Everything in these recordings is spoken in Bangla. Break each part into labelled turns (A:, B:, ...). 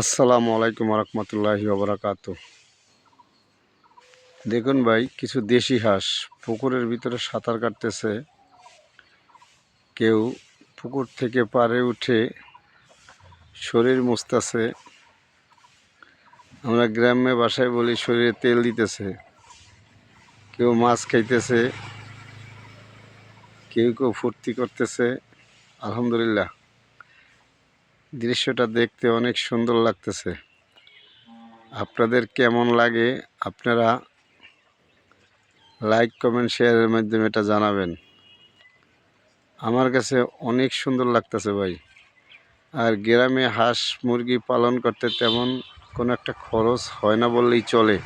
A: আসসালামু আলাইকুম রহমতুল্লাহি ওবরাকাত। দেখুন ভাই, কিছু দেশি হাঁস পুকুরের ভিতরে সাঁতার কাটতেছে। কেউ পুকুর থেকে পারে উঠে শরীর মুছতেছে। আমরা গ্রামে বাসায় বলি, শরীরে তেল দিতেছে। কেউ মাছ খাইতেছে। কেউ কেউ ফুর্তি করতেছে। আলহামদুলিল্লাহ। দৃশ্যটা দেখতে অনেক সুন্দর লাগতেছে। আপনাদের কেমন লাগে আপনারা লাইক, কমেন্ট, শেয়ারের মাধ্যমে এটা জানাবেন। আমার কাছে অনেক সুন্দর লাগতেছে ভাই। আর গ্রামে হাঁস মুরগি পালন করতে তেমন কোনো একটা খরচ হয় না বললেই চলে।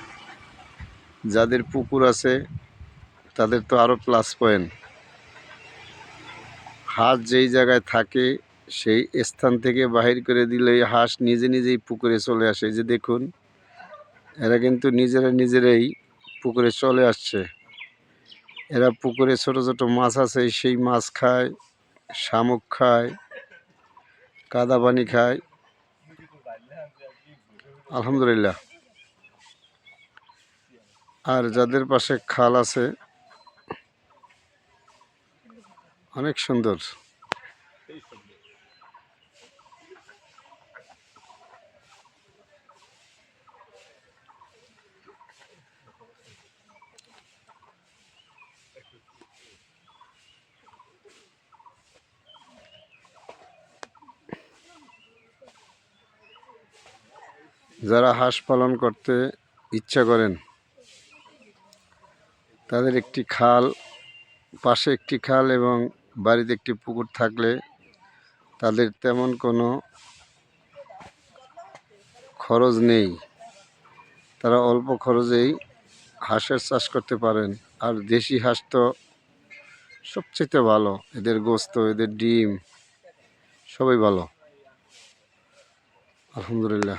A: যাদের পুকুর আছে, তাদের তো আরও প্লাস পয়েন্ট হাঁস যেই জায়গায় থাকে সেই স্থান থেকে বাহির করে দিলে হাঁস নিজে নিজেই পুকুরে চলে আসে। যে দেখুন, এরা কিন্তু নিজেরা নিজেরাই পুকুরে চলে আসছে। এরা পুকুরে ছোট ছোট মাছ আছে, সেই মাছ খায়, শামুক খায়, কাদা পানি খায়। আলহামদুলিল্লাহ। আর যাদের পাশে খাল আছে, অনেক সুন্দর। যারা হাঁস পালন করতে ইচ্ছা করেন, তাদের একটি খাল, পাশে একটি খাল এবং বাড়িতে একটি পুকুর থাকলে তাদের তেমন কোনো খরচ নেই। তারা অল্প খরচেই হাঁসের চাষ করতে পারেন। আর দেশি হাঁস তো সবচেয়ে ভালো। এদের গোস্ত, এদের ডিম, সবই ভালো। আলহামদুলিল্লাহ।